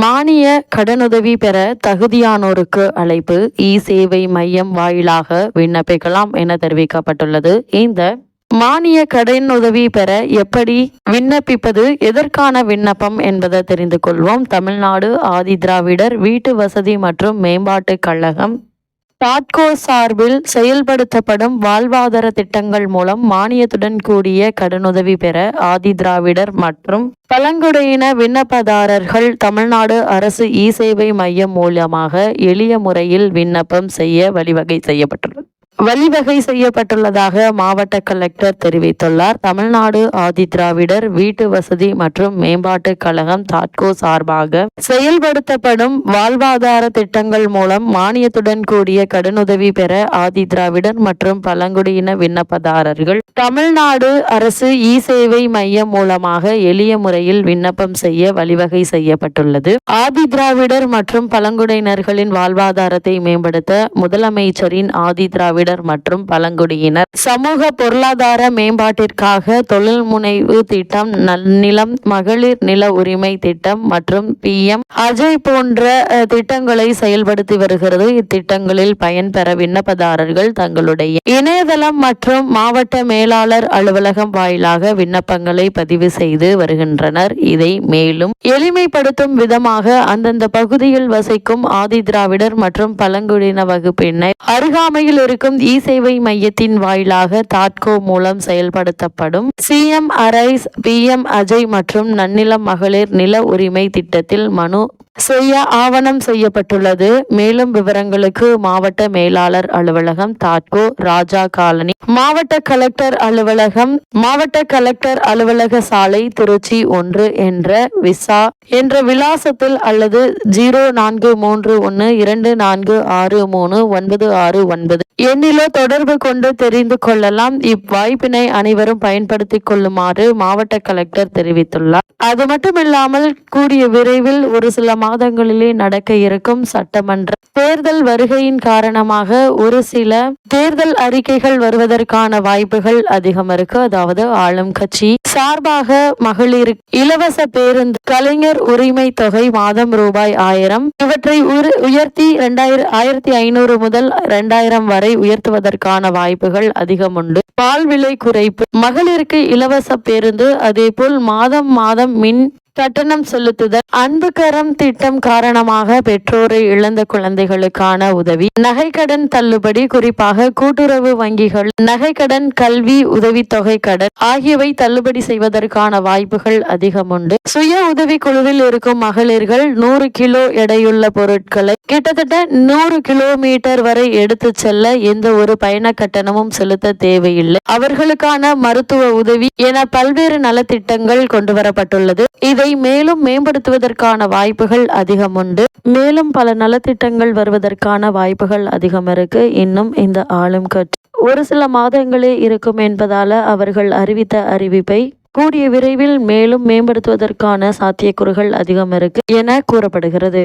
மானிய கடனுதவி பெற தகுதியானோருக்கு அழைப்பு இ சேவை மையம் வாயிலாக விண்ணப்பிக்கலாம் என தெரிவிக்கப்பட்டுள்ளது. இந்த மானிய கடன் உதவி பெற எப்படி விண்ணப்பிப்பது எதற்கான விண்ணப்பம் என்பதை தெரிந்து கொள்வோம். தமிழ்நாடு ஆதி திராவிடர் வீட்டு வசதி மற்றும் மேம்பாட்டுக் கழகம் டாட்கோ சார்பில் செயல்படுத்தப்படும் வாழ்வாதார திட்டங்கள் மூலம் மானியத்துடன் கூடிய கடனுதவி பெற ஆதி திராவிடர் மற்றும் பழங்குடியின விண்ணப்பதாரர்கள் தமிழ்நாடு அரசு இ சேவை மையம் மூலமாக எளிய முறையில் விண்ணப்பம் செய்ய வழிவகை செய்யப்பட்டுள்ளது. வழிவகை செய்யப்பட்டுள்ளதாக மாவட்ட கலெக்டர் தெரிவித்துள்ளார். தமிழ்நாடு ஆதி திராவிடர் வீட்டு வசதி மற்றும் மேம்பாட்டு கழகம் தாட்கோ சார்பாக செயல்படுத்தப்படும் வாழ்வாதார திட்டங்கள் மூலம் மானியத்துடன் கூடிய கடனுதவி பெற ஆதி திராவிடர் மற்றும் பழங்குடியின விண்ணப்பதாரர்கள் தமிழ்நாடு அரசு இ சேவை மையம் மூலமாக எளிய முறையில் விண்ணப்பம் செய்ய வழிவகை செய்யப்பட்டுள்ளது. ஆதி திராவிடர் மற்றும் பழங்குடியினர்களின் வாழ்வாதாரத்தை மேம்படுத்த முதலமைச்சரின் ஆதி திராவிடர் மற்றும் பழங்குடியினர். சமூக பொருளாதார மேம்பாட்டிற்காக தொழில் முனைவு திட்டம் நன்னிலம் மகளிர் நில உரிமை திட்டம் மற்றும் பி எம் அஜய் போன்ற திட்டங்களை செயல்படுத்தி வருகிறது. இத்திட்டங்களில் பயன்பெற விண்ணப்பதாரர்கள் தங்களுடைய இணையதளம் மற்றும் மாவட்ட மேலாளர் அலுவலகம் வாயிலாக விண்ணப்பங்களை பதிவு செய்து வருகின்றனர். இதை மேலும் எளிமைப்படுத்தும் விதமாக அந்தந்த பகுதியில் வசிக்கும் ஆதி திராவிடர் மற்றும் பழங்குடியின வகுப்பினர் அருகாமையில் இருக்கும் இ சேவை மையத்தின் வாயிலாக தாட்கோ மூலம் செயல்படுத்தப்படும். CM ARISE P M Ajay மற்றும் நன்னிலம் மகளிர் நில உரிமை திட்டத்தில் மனு செய்ய ஆவணம் செய்யப்பட்டுள்ளது. மேலும் விவரங்களுக்கு மாவட்ட மேலாளர் அலுவலகம் தாட்கோ ராஜா காலனி. மாவட்ட கலெக்டர் அலுவலகம் மாவட்ட கலெக்டர் அலுவலக சாலை திருச்சி ஒன்று என்ற விசா என்ற விலாசத்தில் அல்லது ஜீரோ நான்கு மூன்று ஒன்று இரண்டு நான்கு ஆறு மூணு ஒன்பது ஆறு ஒன்பது. எண்ணிலோ தொடர்பு கொண்டு தெரிந்து கொள்ளலாம். இவ்வாய்ப்பினை அனைவரும் பயன்படுத்திக் கொள்ளுமாறு மாவட்ட கலெக்டர் தெரிவித்துள்ளார். அது மட்டுமில்லாமல் கூடிய விரைவில் ஒரு சில மாதங்களிலே நடக்க இருக்கும் சட்டமன்ற தேர்தல் வருகையின் காரணமாக ஒரு சில தேர்தல் அறிக்கைகள் வருவதற்கான வாய்ப்புகள் அதிகம் இருக்கு. அதாவது ஆளும் கட்சி சார்பாக மகளிர் இலவச பேருந்து கலைஞர் உரிமை தொகை மாதம் ரூபாய் ஆயிரம். இவற்றை உரு- உயர்த்தி இரண்டாயிரம் ஆயிரத்தி ஐநூறு முதல் இரண்டாயிரம் வரை உயர்த்துவதற்கான வாய்ப்புகள் அதிகம் உண்டு. பால் விலை குறைப்பு. மகளிருக்கு இலவச பேருந்து அதேபோல் மாதம் மாதம் மின் கட்டணம் செலுத்துதல் அன்புகரம் திட்டம் காரணமாக பெற்றோரை இழந்த குழந்தைகளுக்கான உதவி நகைக்கடன் தள்ளுபடி குறிப்பாக கூட்டுறவு வங்கிகள் நகைக்கடன் கல்வி உதவித்தொகை கடன் ஆகியவை தள்ளுபடி செய்வதற்கான வாய்ப்புகள் அதிகம் உண்டு சுய உதவி குழுவில் இருக்கும் மகளிர்கள் நூறு கிலோ எடையுள்ள பொருட்களை கிட்டத்தட்ட நூறு கிலோமீட்டர் வரை எடுத்து செல்ல எந்த ஒரு பயண கட்டணமும் செலுத்த தேவையில்லை. அவர்களுக்கான மருத்துவ உதவி என பல்வேறு நலத்திட்டங்கள் கொண்டு வரப்பட்டுள்ளது அதை மேலும் மேம்படுத்துவதற்கான வாய்ப்புகள் அதிகம் உண்டு. மேலும் பல நலத்திட்டங்கள் வருவதற்கான வாய்ப்புகள் அதிகம் இருக்கு. இன்னும் இந்த ஆளும் கட்சி ஒரு சில மாதங்களே இருக்கும் என்பதால அவர்கள் அறிவித்த அறிவிப்பை கூடிய விரைவில் மேலும் மேம்படுத்துவதற்கான சாத்தியக்கூறுகள் அதிகம் இருக்கு என கூறப்படுகிறது.